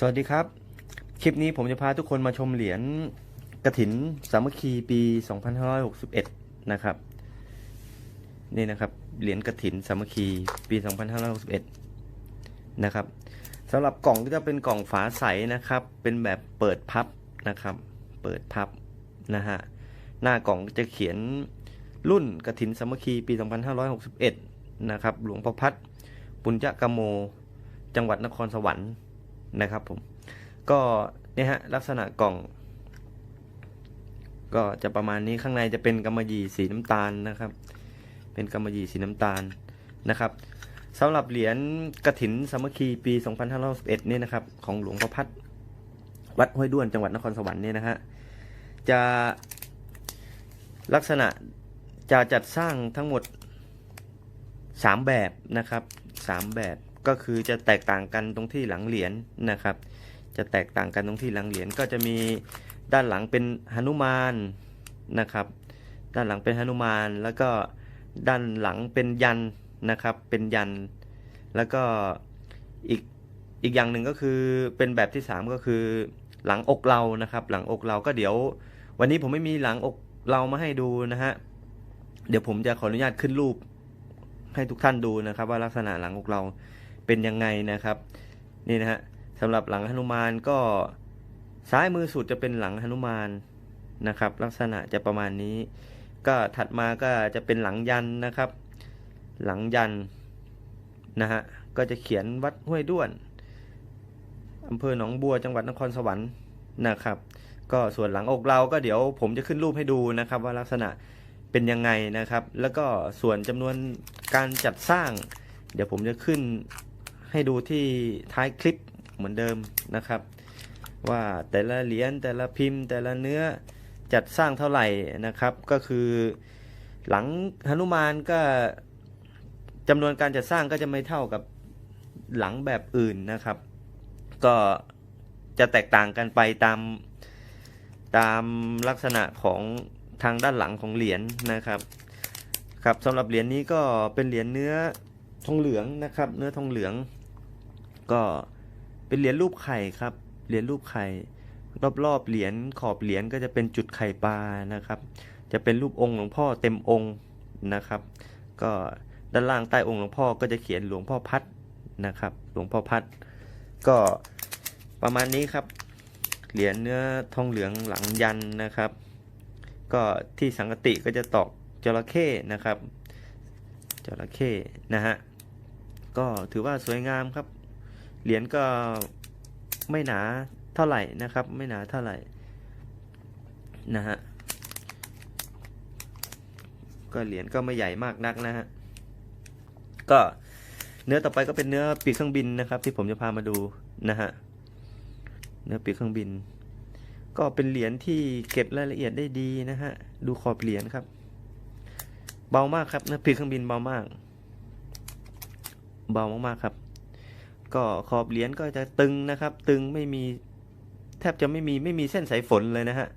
สวัสดีครับ คลิปนี้ผมจะพาทุกคนมาชมเหรียญกระถินสามัคคีปี 2561 นะครับ นี่นะครับ เหรียญกระถินสามัคคีปี 2561 นะครับสำหรับกล่องก็จะเป็นกล่องฝาใสนะครับ เป็นแบบเปิดพับนะครับ เปิดพับนะฮะ หน้ากล่องจะเขียนรุ่นกระถินสามัคคีปี 2561 นะครับ หลวงพ่อพัดปุญจกโม จังหวัดนครสวรรค์ นะครับผม ก็เนี่ยฮะลักษณะกล่อง ก็จะประมาณนี้ข้างในจะเป็นกำมะหยี่สีน้ำตาลนะครับ เป็นกำมะหยี่สีน้ำตาลนะครับสำหรับเหรียญกระถินสามัคคีปี 2511เนี่ยนะครับ ของหลวงพ่อพัดวัดห้วยด้วนจังหวัดนครสวรรค์เนี่ยนะฮะจะลักษณะจะจัดสร้างทั้งหมด 3 แบบนะครับ 3 แบบ ก็คือจะแตกต่างกันตรงที่หลังเหรียญนะครับ จะแตกต่างกันตรงที่หลังเหรียญก็จะมีด้านหลังเป็นหนุมานนะครับ ด้านหลังเป็นหนุมานแล้วก็ด้านหลังเป็นยันนะครับ เป็นยัน แล้วก็อีกอีกอย่างหนึ่งก็คือเป็นแบบที่ 3 ก็คือหลังอกเรานะครับ หลังอกเราก็เดี๋ยว วันนี้ผมไม่มีหลังอกเรามาให้ดูนะฮะเดี๋ยวผมจะขออนุญาตขึ้นรูปให้ทุกท่านดูนะครับ ว่าลักษณะหลังอกเรา เป็นยังไงนะครับ นี่นะฮะสำหรับหลังหนุมานก็ซ้ายมือสุดจะเป็นหลังหนุมานนะครับ ลักษณะจะประมาณนี้ ก็ถัดมาก็จะเป็นหลังยันนะครับ หลังยันนะฮะก็จะเขียนวัดห้วยด้วนอำเภอหนองบัวจังหวัดนครสวรรค์นะครับ ก็ส่วนหลังอกเราก็เดี๋ยวผมจะขึ้นรูปให้ดูนะครับ ว่าลักษณะเป็นยังไงนะครับ แล้วก็ส่วนจำนวนการจัดสร้าง เดี๋ยวผมจะขึ้น ให้ดูที่ท้ายคลิปเหมือนเดิมนะครับ ว่าแต่ละเหรียญแต่ละพิมพ์ แต่ละเนื้อจัดสร้างเท่าไหร่นะครับ ก็คือหลังหนุมานก็จำนวนการจัดสร้างก็จะไม่เท่ากับหลังแบบอื่นนะครับ ก็จะแตกต่างกันไปตามตามลักษณะของทางด้านหลังของเหรียญนะครับ ครับสำหรับเหรียญนี้ก็เป็นเหรียญเนื้อ ทองเหลืองนะครับ เนื้อทองเหลือง ก็เป็นเหรียญรูปไข่ครับ เหรียญรูปไข่ รอบๆเหรียญขอบเหรียญก็จะเป็นจุดไข่ปลานะครับ จะเป็นรูปองค์หลวงพ่อเต็มองค์นะครับ ก็ด้านล่างใต้องค์หลวงพ่อก็จะเขียนหลวงพ่อพัดนะครับ หลวงพ่อพัด ก็ประมาณนี้ครับ เหรียญเนื้อทองเหลืองหลังยันนะครับ ก็ที่สังกติก็จะตอกจระเข้นะครับจระเข้นะฮะ ก็ถือว่าสวยงามครับ เหรียญก็ไม่หนาเท่าไหร่นะครับ ไม่หนาเท่าไหร่นะฮะก็เหรียญก็ไม่ใหญ่มากนักนะฮะก็เนื้อต่อไปก็เป็นเนื้อปีกเครื่องบินนะครับ ที่ผมจะพามาดูนะฮะเนื้อปีกเครื่องบิน ก็เป็นเหรียญที่เก็บรายละเอียดได้ดีนะฮะดูขอบเหรียญครับ เบามากครับเนื้อปีกเครื่องบินเบามาก เบามากๆครับ ก็ขอบเหรียญก็จะตึงนะครับ ตึงไม่มีแทบจะไม่มีไม่มีเส้นสายฝนเลยนะฮะ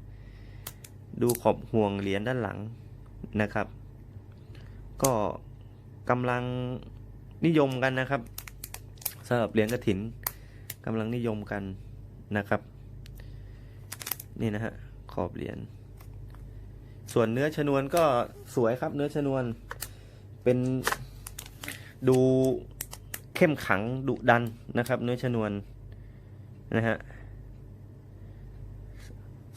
ดูขอบห่วงเหรียญด้านหลังนะครับ ก็กำลังนิยมกันนะครับสำหรับเหรียญกระถินกำลังนิยมกันนะครับ นี่นะฮะขอบเหรียญส่วนเนื้อชนวนก็สวยครับเนื้อชนวนเป็นดู เข้มขังดุดันนะครับ เนื้อชนวนนะฮะ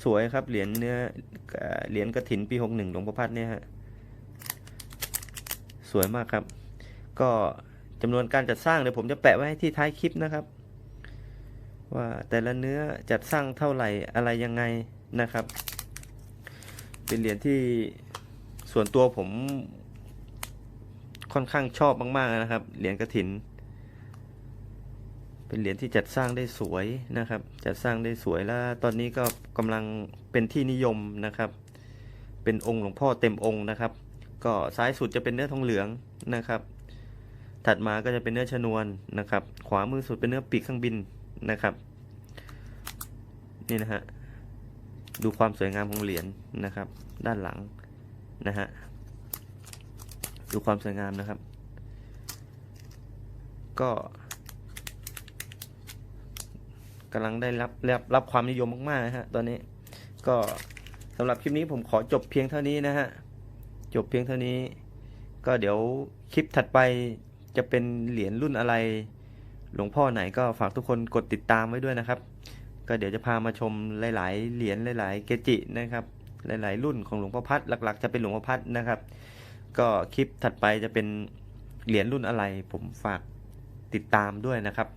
สวยครับเหรียญเนื้อเหรียญกระถินปีหกหนึ่งหลวงพ่อพัดเนี่ยฮะสวยมากครับ ก็จำนวนการจัดสร้างเดี๋ยวผมจะแปะไว้ให้ที่ท้ายคลิปนะครับ ว่าแต่ละเนื้อจัดสร้างเท่าไหร่อะไรยังไงนะครับ เป็นเหรียญที่ส่วนตัวผมค่อนข้างชอบมาก ๆ นะครับ เหรียญกระถิน เป็นเหรียญที่จัดสร้างได้สวยนะครับ จัดสร้างได้สวยแล้ว ตอนนี้ก็กำลังเป็นที่นิยมนะครับ เป็นองค์หลวงพ่อเต็มองค์นะครับ ก็ซ้ายสุดจะเป็นเนื้อทองเหลืองนะครับ ถัดมาก็จะเป็นเนื้อชนวนนะครับ ขวามือสุดเป็นเนื้อปีกเครื่องบินนะครับ นี่นะฮะ ดูความสวยงามของเหรียญนะครับ ด้านหลังนะฮะ ดูความสวยงามนะครับ ก็ กำลังได้รับรับรับความนิยมมากๆนะฮะตอนนี้ก็สำหรับคลิปนี้ผมขอจบเพียงเท่านี้นะฮะจบเพียงเท่านี้ ก็เดี๋ยวคลิปถัดไปจะเป็นเหรียญรุ่นอะไร หลวงพ่อไหนก็ฝากทุกคนกดติดตามไว้ด้วยนะครับ ก็เดี๋ยวจะพามาชมหลาย ๆ เหรียญหลาย ๆ เกจินะครับ หลาย ๆ รุ่นของหลวงพ่อพัดหลัก ๆ จะเป็นหลวงพ่อพัดนะครับ ก็คลิปถัดไปจะเป็นเหรียญรุ่นอะไร ผมฝากติดตามด้วยนะครับ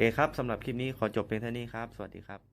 เคครับสำหรับคลิปนี้ขอจบเพียงเท่านี้ครับ สวัสดีครับ